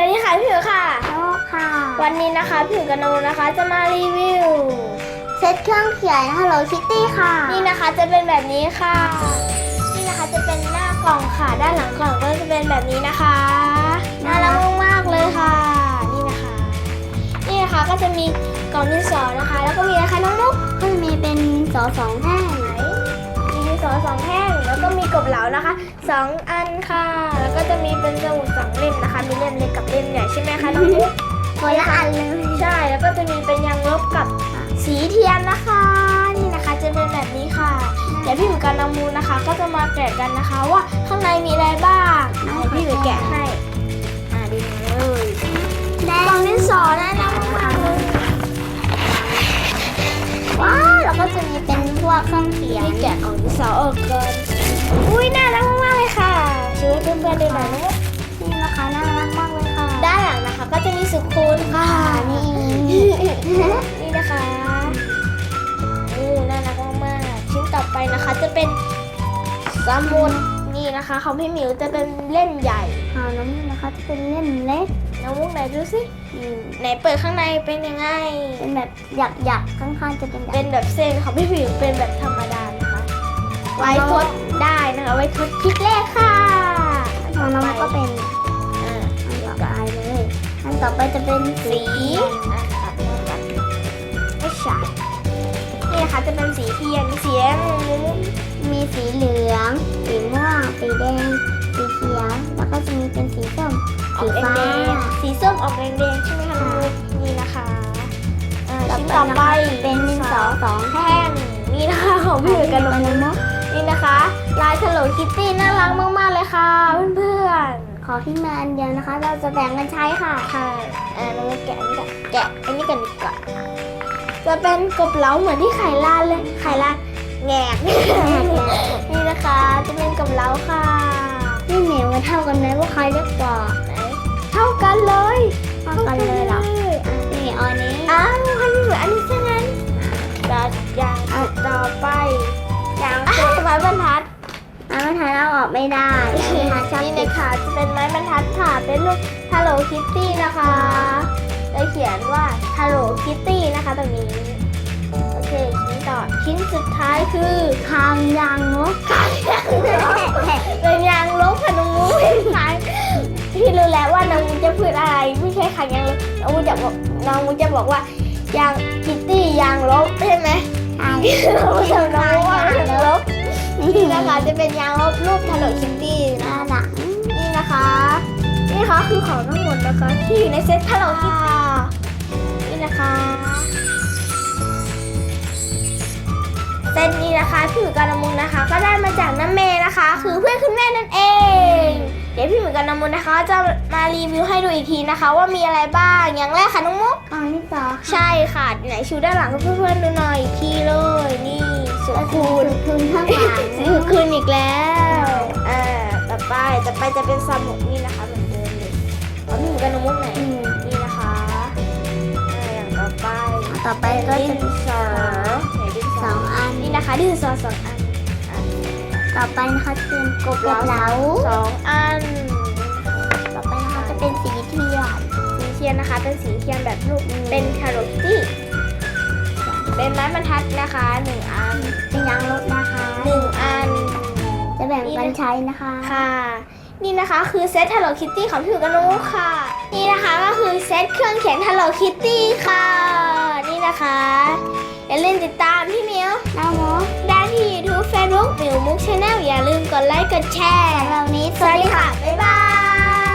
วัสดีค่ะพี่หมิวค่ะ โลกค่ะ วันนี้นะคะพี่หมิวกับน้องนะคะจะมารีวิว เซตเครื่องเขียน Hello Kitty ค่ะ นี่นะคะจะเป็นแบบนี้ค่ะ นี่นะคะจะเป็นหน้ากล่องค่ะ ด้านหลังกล่องก็จะเป็นแบบนี้นะคะน่ารักมากๆเลยค่ะ นี่นะคะ นี่นะคะก็จะมีกล่องดินสอนะคะ แล้วก็มีนะคะน้องนุ๊กก็จะมีเป็นสอสองแท่งไหนมีดินสอสองแท่งแล้วก็มีกบเหลา นะคะสองอันค่ะ แล้วก็จะมีเป็นสมุดสองเล่มนะคะ มีเล่มเล็กกับเล่มใหญ่ใช่ไหมคะน้องนุ๊กคนละอันเลยใช่ แล้วก็จะมีเป็นยางลบกับสีเทียนนะคะ นี่นะคะจะเป็นแบบนี้ค่ะ เดี๋ยวพี่หมูกับน้องมูนะคะ ก็จะมาแกะกันนะคะว่าข้างในมีอะไรบ้างเดี๋ยวพี่หมูแกะให้อ่าดูเลยแดกล่องดินสอนะนะมากๆเลยว้าวแล้วก็จะมีเป็นพวกเครื่องเขียนนี่แกะกล่องดินสอออกก่อน อุ้ยน่ารักมากๆเลยค่ะช่วยเพื่อนๆดูหน่อยนะนี่นะคะน่ารักมากเลยค่ะ ด้านหลังนะคะ ก็จะมีสุคูนค่ะนี่นี่นะคะโอ้น่ารักมากๆชิ้นต่อไปนะคะจะเป็นสมุดนี่นะคะของพี่หมิวจะเป็นเล่มใหญ่หาน้ำนี่นะคะจะเป็นเล่มเล็กน้องมุกไหนดูสิอืมไหนเปิดข้างในเป็นยังไงเป็นแบบหยักหยักๆข้างๆจะเป็นหยักเป็นแบบเส้นของพี่หมิวเป็นแบบธรรมดานะคะไว้ทดได้ นะคะไว้ทดคลิปแรกค่ะของน้องก็เป็นอันต่อไปเลยอันต่อไปจะเป็นสีไม่ใช่นี่นะคะจะเป็นสีเทียนมีสีงมีสีเหลือง สีม่วง สีแดง สีเขียว แล้วก็จะมีเป็นสีส้ม สีแดฟ้างสีส้มออกแดงๆใช่ไหมคะนี่นะคะอ่าต่อชิ้นไปต่อไปเป็นดินสอสองแท่งนี่นะคะของพี่หมิวกัน้องมุกมกนี่นะคะ ลาย Hello Kitty น่ารักมากๆเลยค่ะเพื่อนขอที่มาอันเดียวนะคะ เราจะแบ่งกันใช้ค่ะๆค่ะอ่าน้องมุกแกะอันนี้ก่อนแกะอันนี้กันดีกว่าจะเป็นกบเหลาเหมือนที่ไข่ลานเลยไข่ลานแงกนี่นะคะ จะเป็นกบเหลาค่ะนี่เหนียวกันเท่ากันไหมว่าใครเล็กกว่าไหนเท่ากันเลยเท่ากันเลยเหรอนี่เอาอันนี้อ้าวให้มันเหมือนอันนี้ซะงั้นจัดอย่างต่อไป ออกไม่ได้นี่ค่ะชอบนี่ติดนะคะจะเป็นไม้บรรทัดค่ะเป็นรูป Hello Kitty นะคะได้เขียนว่า Hello Kitty นะคะตรงนี้ โอเคชิ้นต่อชิ้นสุดท้ายคือคางยางนกเป็นยางลบค่ะน้องมูเป็นขายพี่รู้แล้วว่าน้องมูจะพูดอะไรไม่ใช่ขายยางลบน้องมูจะบอกน้องมูจะบอกว่ายางคิตตี้ยางลบใช่ไหมใช่น้องมูจะน้องมูว่ายางลบ นี่นะคะจะเป็นยางลบรูป Hello Kitty นะน่ารักนี่นะคะ นี่นะคะคือของทั้งหมดนะคะที่อยู่ในเซ็ต Hello Kitty นี่นะคะเซตนี้นะคะพี่หมูกับน้ำมูลนะคะ ก็ได้มาจากน้ำเมย์นะคะ คือเพื่อนคุณแม่นั่นเอง เดี๋ยวพี่หมูกับน้ำมูลนะคะ จะมารีวิวให้ดูอีกทีนะคะ ว่ามีอะไรบ้างอย่างแรกค่ะน้องมุกกองที่สองใช่ค่ะไหนชูด้านหลังให้เพื่อนๆดูหน่อยอีกทีเลยนี่สุดคูณคืน ข้างหลังสุดคูณอีกแล้ว อ่า ต่อไป ต่อไปจะเป็นสมุดนี่นะคะเหมือนเดิมเลยเอาพี่หมูกับน้ำมุกไหนอืมนี่นะคะอ่าอย่างต่อไปต่อไปก็ดิจะนสอไหนดินสสอองอัน นี่นะคะดินสอสองอันต่อไปนะคะจะเป็นกบเหลาสองอัน ต่อไปนะคะจะเป็นสีเทียน สีเทียนนะคะ เป็นสีเทียนแบบรูปเป็นคาร์โรตี้ เป็นไม้บรรทัดนะคะหนึ่งอันเป็นยางลบนะคะหนึ่งอัน จะแบ่งกันใช้นะคะค่ะ นี่นะคะคือเซต Hello Kitty ของพี่หมูกับน้องมุกค่ะ นี่นะคะก็คือเซตเครื่องเขียน Hello Kitty ค่ะ นี่นะคะอย่าลืมติดตามพี่เหมียวน้าโมได้ที่ YouTube Facebook หมิวมุกชาแนลอย่าลืมกดไลค์กดแชร์สำหรับวันนี้สวัสดีค่ะ บ๊ายบา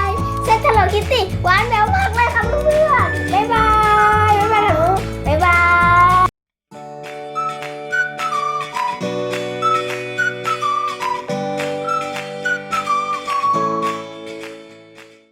ย เซต Hello Kitty หวานแววมากเลยค่ะเพื่อนๆบ๊ายบาย